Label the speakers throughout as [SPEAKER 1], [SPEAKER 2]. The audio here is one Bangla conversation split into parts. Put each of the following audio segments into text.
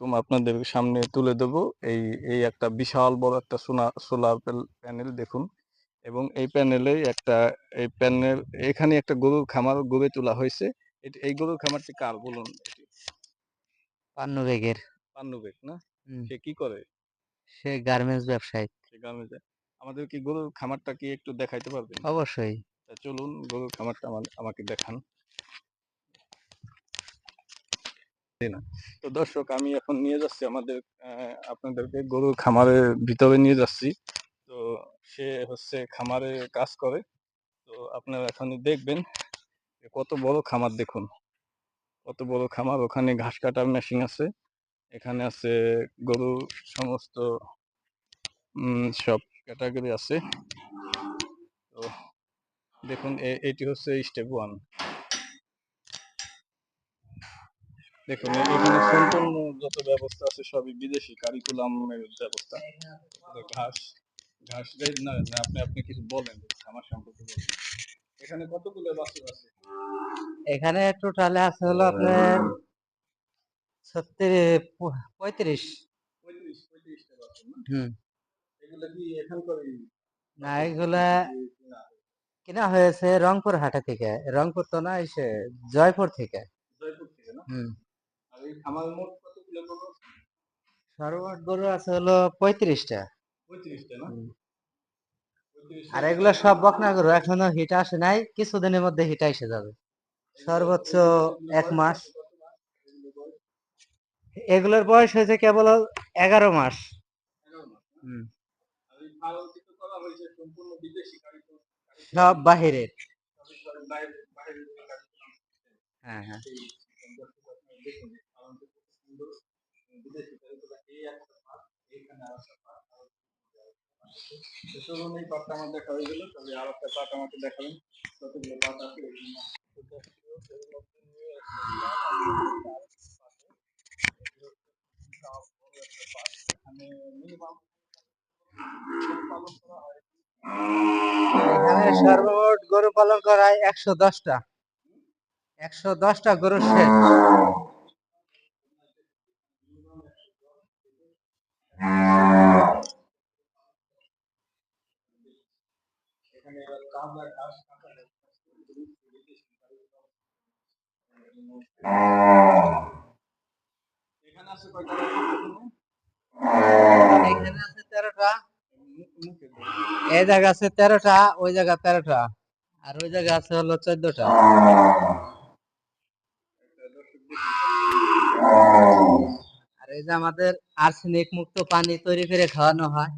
[SPEAKER 1] আপনাদের সামনে তুলে দেব এই এই একটা বিশাল বড় একটা সোনা সোলার প্যানেল দেখুন। এবং এই প্যানেলে একটা এই প্যানেল এখানে একটা গরুর খামার গড়ে তোলা হয়েছে। এই গরুর খামারটি কার বলুন?
[SPEAKER 2] পান্ন বেগের।
[SPEAKER 1] পান্নুবেক না? সে কি করে?
[SPEAKER 2] সে গার্মেন্টস ব্যবসায়ী।
[SPEAKER 1] সে আমাদের কি গরুর খামারটা কি একটু দেখাইতে পারবেন?
[SPEAKER 2] অবশ্যই।
[SPEAKER 1] চলুন গরুর খামারটা আমাকে দেখান। তো দর্শক, আমি এখন নিয়ে যাচ্ছি আমাদের আপনাদেরকে গরুর খামারের ভিতরে নিয়ে যাচ্ছি। তো সে হচ্ছে খামারে কাজ করে। তো আপনারা এখন দেখবেন কত বড় খামার দেখুন। কত বড় খামার, ওখানে ঘাস কাটার মেশিন আছে। এখানে আছে গরু সমস্ত সব ক্যাটাগরি আছে। তো দেখুন এটি হচ্ছে স্টেপ ওয়ান দেখুন এখানে সম্পূর্ণ যত ব্যবস্থা আছে সবই বিদেশি কারিকুলামের ব্যবস্থা। ঘাস ঘাস রে- না আপনি আপনি কিছু বলেন আমার সম্পর্কে বলেন। এখানে কতগুলো বাছুর আছে?
[SPEAKER 2] এখানে টোটালে আছে হলো আপনার ছত্রিশ পঁয়ত্রিশ।
[SPEAKER 1] পঁয়ত্রিশ পঁয়ত্রিশটা বাছুর না?
[SPEAKER 2] হুম।
[SPEAKER 1] এগুলো কি এখানকারই
[SPEAKER 2] না এগুলা
[SPEAKER 1] না
[SPEAKER 2] কিনা হয়েছে রংপুর হাটা থেকে। রংপুর তো না এসে জয়পুর থেকে।
[SPEAKER 1] জয়পুর থেকে না?
[SPEAKER 2] হুম।
[SPEAKER 1] এই খামার মোট কতগুলো গরু আছে?
[SPEAKER 2] সর্বমোট গরু আছে হলো পঁয়ত্রিশটা
[SPEAKER 1] পঁয়ত্রিশটা না
[SPEAKER 2] আর এগুলো সব বকনা গরু এখনও হিট আসে নাই কিছুদিনের মধ্যে হিট এসে যাবে সর্বোচ্চ এক মাস এগুলোর বয়স হয়েছে কেবল এগারো মাস সব বাহিরের হ্যাঁ হ্যাঁ
[SPEAKER 1] আপনারা দেখুন এই একটা এইখানে আর একটা এখানে
[SPEAKER 2] সর্বমোট গরু পালন করা হয় একশো দশটা। একশো দশটা গরু শেষ।
[SPEAKER 1] এখানে আছে কয়টা
[SPEAKER 2] এখানে আছে তেরোটা এই জায়গা আছে তেরোটা, ওই জায়গা তেরোটা, আর ওই জায়গা আছে হলো চোদ্দটা। আর এই যে আমাদের আর্সেনিক মুক্ত পানি তৈরি করে খাওয়ানো হয়।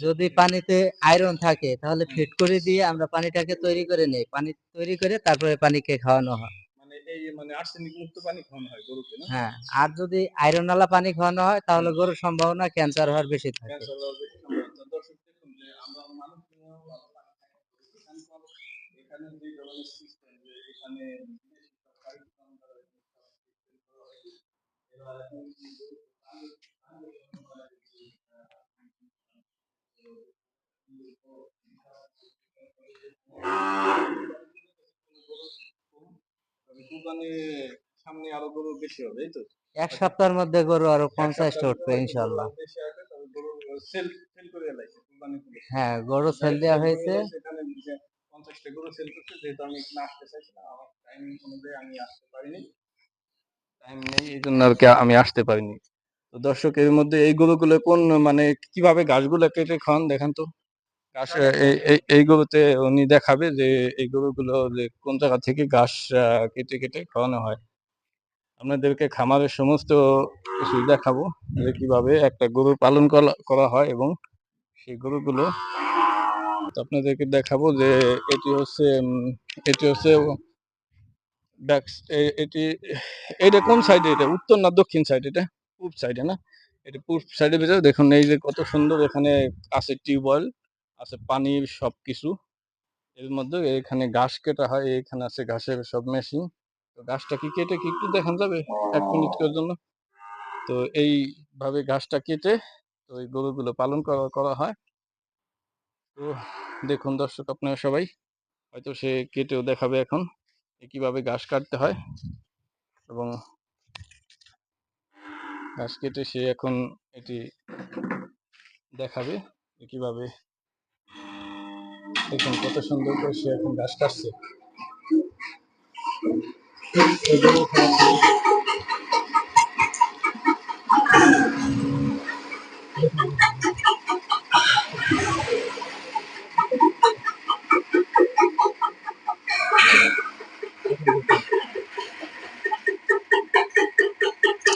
[SPEAKER 2] যদি পানিতে আয়রন থাকে তাহলে ফিট করে দিয়ে আমরা পানিটাকে তৈরি করে নেই। পানি তৈরি করে তারপরে পানিকে খাওয়ানো হয়।
[SPEAKER 1] মানে এই মানে আর্সেনিক মুক্ত পানি খাওয়ানো হয় গরুকে না?
[SPEAKER 2] হ্যাঁ আর যদি আয়রন ওয়ালা পানি খাওয়ানো হয় তাহলে গরুর সম্ভাবনা ক্যান্সার হওয়ার বেশি থাকে।
[SPEAKER 1] ক্যান্সার হওয়ার বেশি সম্ভাবনা। দর্শক দেখুন যে আমরা মানুষ নিয়েও ভালো পানি খাই। এখানকার এখানে যে ধরনের সিস্টেম যে এখানে বিদেশি সব কারিকুলাম দ্বারা এখানে সব system করা হয়েছে। এবার এখন কি গরু পানি পানি করা হয়েছে, আহ, তবে কুরবানি সামনে আরও গরু বেশি হবে এই তো?
[SPEAKER 2] এক সপ্তাহের মধ্যে গরু
[SPEAKER 1] আরও
[SPEAKER 2] পঞ্চাশটা উঠবে ইনশাল্লাহ। হ্যাঁ গরু সেল দেওয়া হয়েছে।
[SPEAKER 1] পঞ্চাশটা গরু সেল করছে যেহেতু আমি এখানে আসতে চাইছিলাম আমার টাইম অনুযায়ী আমি আসতে পারিনি। টাইম নেই এই জন্য আর কি আমি আসতে পারিনি। তো দর্শক এর মধ্যে এই গরুগুলো কোন মানে কীভাবে ঘাসগুলো কেটে খান দেখান তো। ঘাস এই গরুতে উনি দেখাবে যে এই গরুগুলো যে কোন জায়গা থেকে ঘাস কেটে কেটে খাওয়ানো হয়। আপনাদেরকে খামারের সমস্ত কিছু দেখাবো, যে কীভাবে একটা গরু পালন করা- হয় এবং সেই গরুগুলো আপনাদেরকে দেখাবো যে এটি হচ্ছে এটি হচ্ছে এটি এটা কোন সাইডে এটা? উত্তর না দক্ষিণ সাইড? এটা পূব সাইডে না? এটা পূব সাইডে ভিতরে দেখুন, এই যে কত সুন্দর এখানে আছে টিউবওয়েল, আছে পানির সব কিছু এর মধ্যে এখানে ঘাস কেটা হয়, এখানে আছে ঘাসের সব মেশিন। তো ঘাসটা কি কেটে কি একটু দেখান যাবে? এক মিনিট করার জন্য। তো এইভাবে গাছটা কেটে তো এই গরুগুলো পালন করা করা হয়। তো দেখুন দর্শক আপনারা সবাই হয়তো সে কেটেও দেখাবে এখন কীভাবে ঘাস কাটতে হয়। এবং ঘাস কেটে সে এখন এটি দেখাবে কীভাবে দেখুন কত সুন্দর করে সে এখন ঘাস কাটছে। এই গরুর খাবার থেকে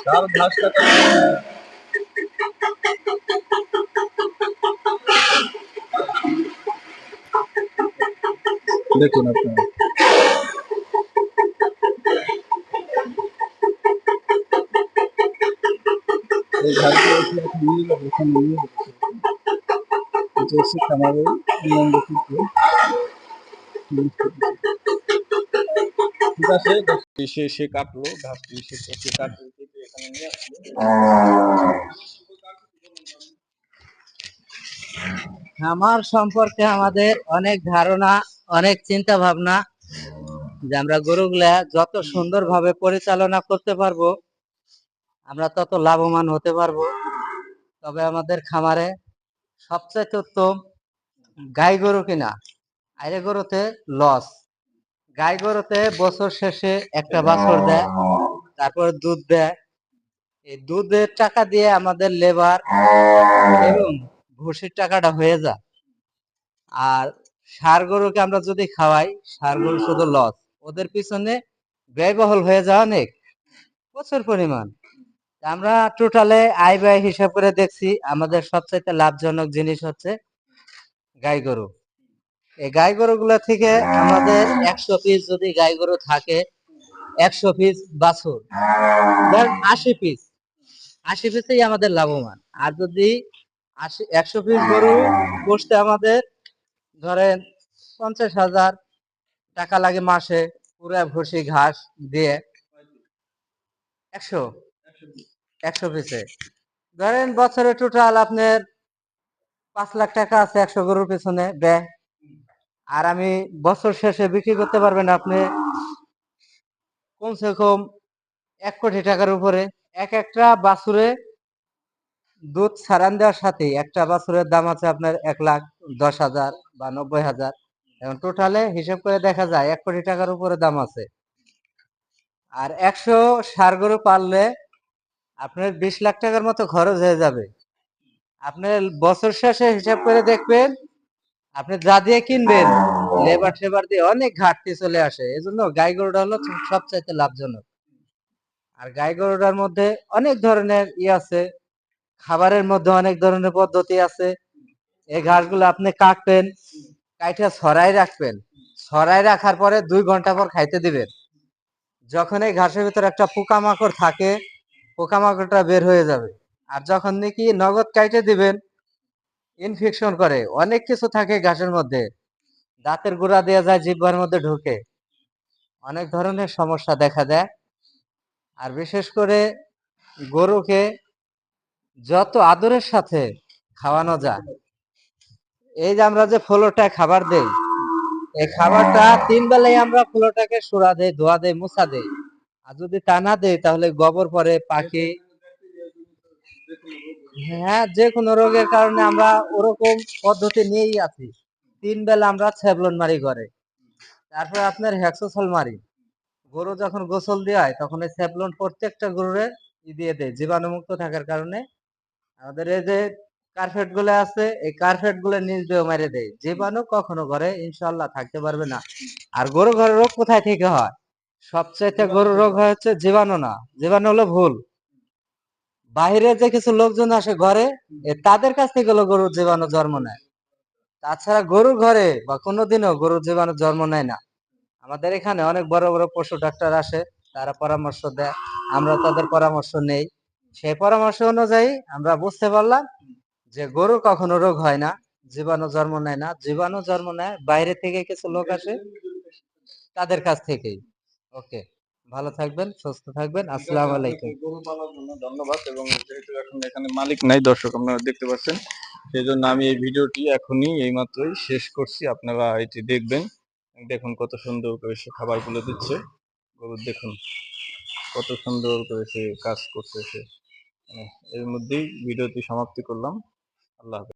[SPEAKER 1] তার ঘাস কাটা দেখুন আপনারা
[SPEAKER 2] খামার সম্পর্কে আমাদের অনেক ধারণা, অনেক চিন্তা ভাবনা যে আমরা গরুগুলা যত সুন্দরভাবে পরিচালনা করতে পারব আমরা তত লাভবান হতে পারব। তবে আমাদের খামারে সবচেয়ে উত্তম গাই গরু কিনা? আইরে গরুতে লস। গাই গরুতে বছর শেষে একটা বাছর দেয়, তারপর দুধ দেয়। এই দুধের টাকা দিয়ে আমাদের লেবার এবং ভুসির টাকাটা হয়ে যায়। আর সার গরুকে আমরা যদি খাওয়াই, সার গরু শুধু লস। ওদের পিছনে ব্যয়বহুল হয়ে যায় অনেক। প্রচুর পরিমাণ। আমরা টোটালে আয় ব্যয় হিসাব করে দেখছি, আমাদের সবচাইতে লাভজনক জিনিস হচ্ছে গাই গরু। এই গাই গরুগুলো থেকে আমাদের একশো পিস যদি গাই গরু থাকে, একশো পিস বাছুর ধরেন আশি পিস আশি পিসেই আমাদের লাভবান। আর যদি আশি, একশো পিস গরু বসতে আমাদের ধরেন পঞ্চাশ হাজার টাকা লাগে মাসে, পুরা ভুসি, ঘাস দিয়ে একশো। একশো পিসে ধরেন বছরে টোটাল আপনার পাঁচ লাখ টাকা আছে একশো গরুর পিছনে ব্যয়। আর আমি বছর শেষে বিক্রি করতে পারবেন আপনি কমসে কম এক কোটি টাকার উপরে। এক একটা বাছুরে দুধ ছাড়ান দেওয়ার সাথে একটা বাছুরের দাম আছে আপনার এক লাখ দশ হাজার বা নব্বই হাজার। এখন টোটালে হিসাব করে দেখা যায় এক কোটি টাকার উপরে দাম আছে। আর একশো সার গরু পাললে আপনার বিশ লাখ টাকার মতো খরচ হয়ে যাবে। আপনার বছর শেষে হিসাব করে দেখবেন, আপনি যা দিয়ে কিনবেন লেবার টেবার দিয়ে অনেক ঘাটতি চলে আসে। এজন্য গাই গরুটা হলো সবচাইতে লাভজনক। আর গাই গরুটার মধ্যে অনেক ধরনের ই আছে, খাবারের মধ্যে অনেক ধরনের পদ্ধতি আছে। এই ঘাসগুলো আপনি কাটবেন, কাইটা ছড়াই রাখবেন। ছড়াই রাখার পরে দুই ঘণ্টা পর খাইতে দিবেন। যখন এই ঘাসের ভিতরে একটা পোকামাকড় থাকে পোকামাকড়টা বের হয়ে যাবে। আর যখন নাকি নগদ কাইটে দিবেন ইনফেকশন করে। অনেক কিছু থাকে ঘাসের মধ্যে। দাঁতের গোড়া দেওয়া যায় জিহ্বার মধ্যে ঢুকে। অনেক ধরনের সমস্যা দেখা দেয়। আর বিশেষ করে গরুকে যত আদরের সাথে খাওয়ানো যায়, এই যে আমরা যে ফলোটা খাবার দেই, এই খাবারটা তিন বেলায় আমরা ফলোটাকে সুরা দেই, ধোয়া দেই, মুছা দেই। আর যদি তা না দেয়, তাহলে গোবর পরে পাখি হ্যাঁ যে কোনো রোগের কারণে আমরা ওরকম পদ্ধতি নিয়েই আছি। তিন বেলা আমরা ছ্যাবলন মারি করে তারপরে আপনার হ্যাক্সোসল মারি। গরু যখন গোসল দেওয়া হয় তখন এই প্রত্যেকটা গরুরে দিয়ে দেয়, জীবাণুমুক্ত থাকার কারণে। আমাদের এই যে কার্পেটগুলো আছে, এই কার্পেটগুলো নিজ দিয়ে মেরে দেয়। জীবাণু কখনো ঘরে ইনশাল্লাহ থাকতে পারবে না। আর গরু ঘরে রোগ কোথায় থেকে হয়? সবচাইতে গরুর রোগ হচ্ছে জীবাণু না। জীবাণু হলো ভুল। বাইরে যে কিছু লোকজন আসে ঘরে তাদের কাছ থেকে হলো গরুর জীবাণু জন্ম নেয়। তাছাড়া গরুর ঘরে বা কোনোদিনও গরুর জীবাণু জন্ম নেয় না। আমাদের এখানে অনেক বড় বড় পশু ডাক্তার আসে, তারা পরামর্শ দেয়, আমরা তাদের পরামর্শ নেই। সেই পরামর্শ অনুযায়ী আমরা বুঝতে পারলাম যে গরু কখনো রোগ হয় না, জীবাণু জন্ম নেয় না। জীবাণু জন্ম নেয় বাইরে থেকে কিছু লোক আসে তাদের কাছ থেকেই। ওকে ভালো থাকবেন সুস্থ থাকবেন আসসালামু আলাইকুম।
[SPEAKER 1] গরু পালার জন্য ধন্যবাদ এবং যেহেতু এখন এখানে মালিক নাই দর্শক আপনারা দেখতে পাচ্ছেন সেই জন্য আমি এই ভিডিওটি এখনই এইমাত্রই শেষ করছি আপনারা এটি দেখবেন দেখুন কত সুন্দর করে সে খাবারগুলো দিচ্ছে গরু দেখুন কত সুন্দর করে সে কাজ করতেছে মানে এর মধ্যেই ভিডিওটি সমাপ্তি করলাম আল্লাহ হাফেজ।